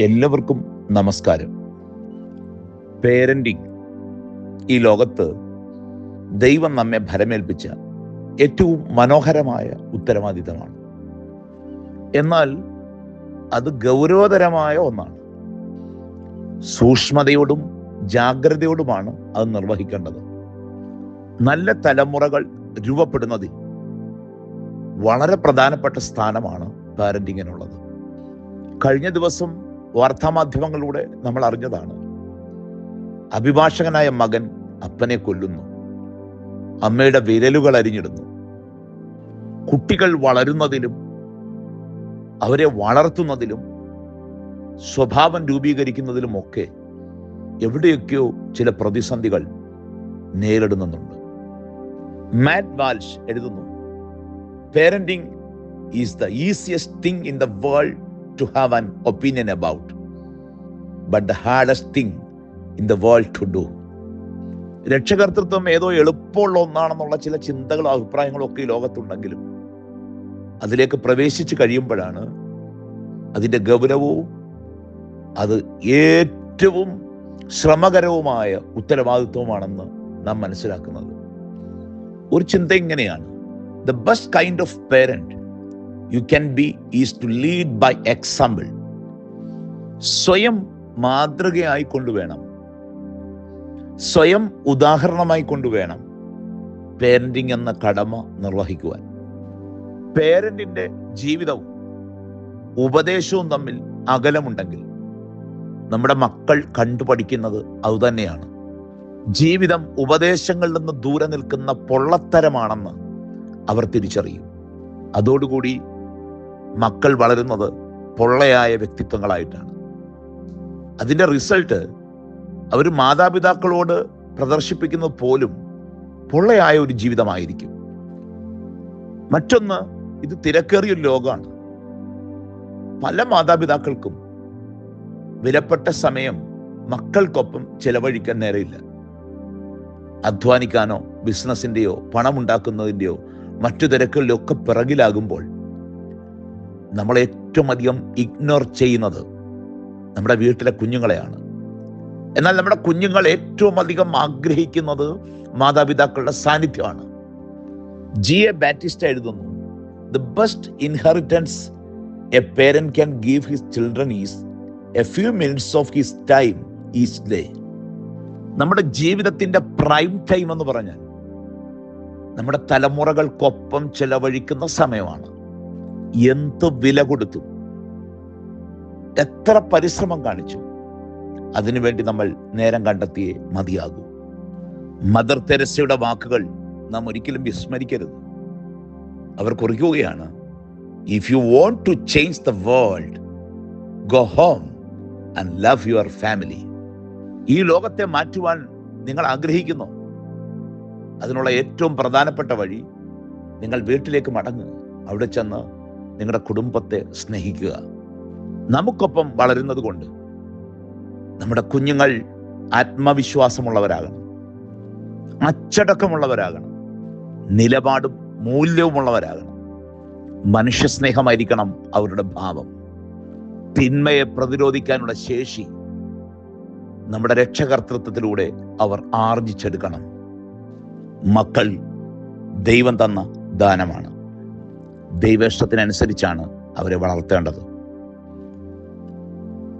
എല്ലാവർക്കും നമസ്കാരം. പേരന്റിങ് ഈ ലോകത്ത് ദൈവം നമ്മെ ഭരമേൽപ്പിച്ച ഏറ്റവും മനോഹരമായ ഉത്തരവാദിത്തമാണ്. എന്നാൽ അത് ഗൗരവതരമായ ഒന്നാണ്. സൂക്ഷ്മതയോടും ജാഗ്രതയോടുമാണ് അത് നിർവഹിക്കേണ്ടത്. നല്ല തലമുറകൾ രൂപപ്പെടുന്നതിൽ വളരെ പ്രധാനപ്പെട്ട സ്ഥാനമാണ് പാരന്റിങ്ങിനുള്ളത് കഴിഞ്ഞ ദിവസം വാർത്താമാധ്യമങ്ങളിലൂടെ നമ്മൾ അറിഞ്ഞതാണ്. അഭിഭാഷകനായ മകൻ അപ്പനെ കൊല്ലുന്നു. അമ്മയുടെ വിരലുകൾ അരിഞ്ഞിടുന്നു. കുട്ടികൾ വളരുന്നതിലും അവരെ വളർത്തുന്നതിലും സ്വഭാവം രൂപീകരിക്കുന്നതിലും ഒക്കെ എവിടെയൊക്കെയോ ചില പ്രതിസന്ധികൾ നേരിടുന്നുണ്ട്. മാറ്റ് വാൽഷ് എഴുതുന്നു parenting is the easiest thing in the world to have an opinion about but the hardest thing in the world to do രക്ഷകർത്തൃത്വം ഏതോ എളുപ്പമുള്ള ഒന്നാണെന്നുള്ള ചില ചിന്തകളും അഭിപ്രായങ്ങളും ഒക്കെ ഈ ലോകത്തുണ്ടെങ്കിലും അതിലേക്ക് പ്രവേശിച്ച് കഴിയുമ്പോഴാണ് അതിന്റെ ഗൗരവവും അത് ഏറ്റവും ശ്രമകരവുമായ ഉത്തരവാദിത്വമാണെന്ന് നാം മനസ്സിലാക്കുന്നത്. ഒരു ചിന്ത ഇങ്ങനെയാണ്. The best kind of parent you can be is to lead by example സ്വയം മാതൃകയായി കൊണ്ടുവേണം. സ്വയം ഉദാഹരണമായി കൊണ്ടുവേണം. പേരന്റിങ് എന്ന കടമ നിർവഹിക്കുവാൻ. പേരന്റിന്റെ ജീവിതവും ഉപദേശവും തമ്മിൽ അകലമുണ്ടെങ്കിൽ നമ്മുടെ മക്കൾ കണ്ടുപഠിക്കുന്നത് അതുതന്നെയാണ് ജീവിതം ഉപദേശങ്ങളിൽ നിന്ന് ദൂരെ നിൽക്കുന്ന പൊള്ളത്തരമാണെന്ന് അവർ തിരിച്ചറിയും. അതോടുകൂടി മക്കൾ വളരുന്നത് പൊള്ളയായ വ്യക്തിത്വങ്ങളായിട്ടാണ്. അതിന്റെ റിസൾട്ട് അവർ മാതാപിതാക്കളോട് പ്രദർശിപ്പിക്കുന്നത് പോലും പൊള്ളയായ ഒരു ജീവിതമായിരിക്കും. മറ്റൊന്ന് ഇത് തിരക്കേറിയ ഒരു ലോകമാണ്. പല മാതാപിതാക്കൾക്കും വിലപ്പെട്ട സമയം മക്കൾക്കൊപ്പം ചെലവഴിക്കാൻ നേരെയില്ല. അധ്വാനിക്കാനോ ബിസിനസിന്റെയോ പണമുണ്ടാക്കുന്നതിന്റെയോ മറ്റു തിരക്കുകളിലൊക്കെ പിറകിലാകുമ്പോൾ നമ്മൾ ഏറ്റവും അധികം ഇഗ്നോർ ചെയ്യുന്നത് നമ്മുടെ വീട്ടിലെ കുഞ്ഞുങ്ങളെയാണ്. എന്നാൽ നമ്മുടെ കുഞ്ഞുങ്ങൾ ഏറ്റവും അധികം ആഗ്രഹിക്കുന്നത് മാതാപിതാക്കളുടെ സാന്നിധ്യമാണ്. ജി എ ബാറ്റിസ്റ്റ് എഴുതുന്നു the best inheritance a parent can give his children is a few minutes of his time each day നമ്മുടെ ജീവിതത്തിന്റെ പ്രൈം ടൈം എന്ന് പറഞ്ഞാൽ നമ്മുടെ തലമുറകൾക്കൊപ്പം ചെലവഴിക്കുന്ന സമയമാണ്. എന്ത് വില കൊടുത്തു? എത്ര പരിശ്രമം കാണിച്ചു? അതിനുവേണ്ടി നമ്മൾ നേരം കണ്ടെത്തിയേ മതിയാകൂ. മദർ തെരസയുടെ വാക്കുകൾ നാം ഒരിക്കലും വിസ്മരിക്കരുത്. അവർ കുറിക്കുകയാണ് if you want to change the world go home and love your family ഈ ലോകത്തെ മാറ്റുവാൻ നിങ്ങൾ ആഗ്രഹിക്കുന്നു. അതിനുള്ള ഏറ്റവും പ്രധാനപ്പെട്ട വഴി നിങ്ങൾ വീട്ടിലേക്ക് മടങ്ങുക അവിടെ ചെന്ന് നിങ്ങളുടെ കുടുംബത്തെ സ്നേഹിക്കുക. നമുക്കൊപ്പം വളരുന്നത് കൊണ്ട് നമ്മുടെ കുഞ്ഞുങ്ങൾ ആത്മവിശ്വാസമുള്ളവരാകണം. അച്ചടക്കമുള്ളവരാകണം. നിലപാടും മൂല്യവുമുള്ളവരാകണം. മനുഷ്യസ്നേഹമായിരിക്കണം അവരുടെ ഭാവം. തിന്മയെ പ്രതിരോധിക്കാനുള്ള ശേഷി നമ്മുടെ രക്ഷകർത്തൃത്വത്തിലൂടെ അവർ ആർജിച്ചെടുക്കണം. മക്കൾ ദൈവം തന്ന ദാനമാണ്. ദൈവേഷ്ടത്തിനനുസരിച്ചാണ് അവരെ വളർത്തേണ്ടത്.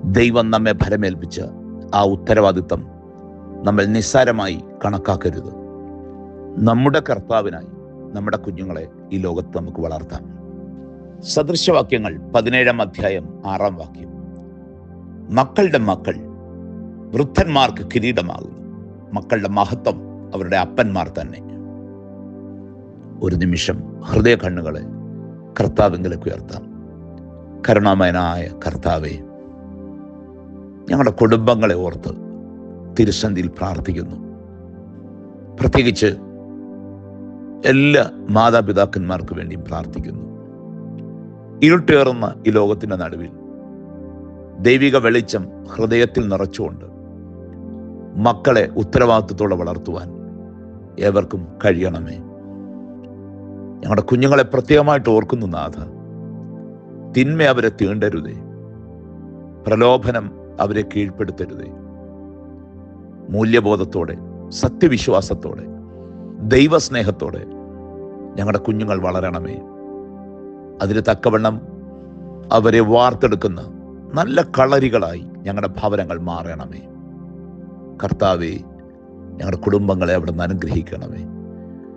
ദൈവം നമ്മെ ഭരമേൽപ്പിച്ച ആ ഉത്തരവാദിത്തം നമ്മൾ നിസ്സാരമായി കണക്കാക്കരുത്. നമ്മുടെ കർത്താവിനായി നമ്മുടെ കുഞ്ഞുങ്ങളെ ഈ ലോകത്ത് നമുക്ക് വളർത്താം. സദൃശവാക്യങ്ങൾ പതിനേഴാം അധ്യായം ആറാം വാക്യം. മക്കളുടെ മക്കൾ വൃദ്ധന്മാർക്ക് കിരീടമാകുന്നു. മക്കളുടെ മഹത്വം അവരുടെ അപ്പന്മാർ തന്നെ. ഒരു നിമിഷം ഹൃദയ കണ്ണുകളെ കർത്താവിങ്കിലേക്ക് ഉയർത്താം. കരുണാമയനായ കർത്താവെ ഞങ്ങളുടെ കുടുംബങ്ങളെ ഓർത്ത് തിരുസന്ധിയിൽ പ്രാർത്ഥിക്കുന്നു. പ്രത്യേകിച്ച് എല്ലാ മാതാപിതാക്കന്മാർക്ക് വേണ്ടിയും പ്രാർത്ഥിക്കുന്നു. ഇരുട്ടേറുന്ന ഈ ലോകത്തിന്റെ നടുവിൽ ദൈവിക വെളിച്ചം ഹൃദയത്തിൽ നിറച്ചുകൊണ്ട് മക്കളെ ഉത്തരവാദിത്വത്തോടെ വളർത്തുവാൻ ഏവർക്കും കഴിയണമേ. ഞങ്ങളുടെ കുഞ്ഞുങ്ങളെ പ്രത്യേകമായിട്ട് ഓർക്കുന്നു നാഥ. തിന്മ അവരെ തീണ്ടരുതേ. പ്രലോഭനം അവരെ കീഴ്പ്പെടുത്തരുതേ. മൂല്യബോധത്തോടെ സത്യവിശ്വാസത്തോടെ ദൈവസ്നേഹത്തോടെ ഞങ്ങളുടെ കുഞ്ഞുങ്ങൾ വളരണമേ. അതിന് തക്കവണ്ണം അവരെ വാർത്തെടുക്കുന്ന നല്ല കളരികളായി ഞങ്ങളുടെ ഭവനങ്ങൾ മാറണമേ. കർത്താവെ ഞങ്ങളുടെ കുടുംബങ്ങളെ അവിടെ നിന്ന് അനുഗ്രഹിക്കണമേ.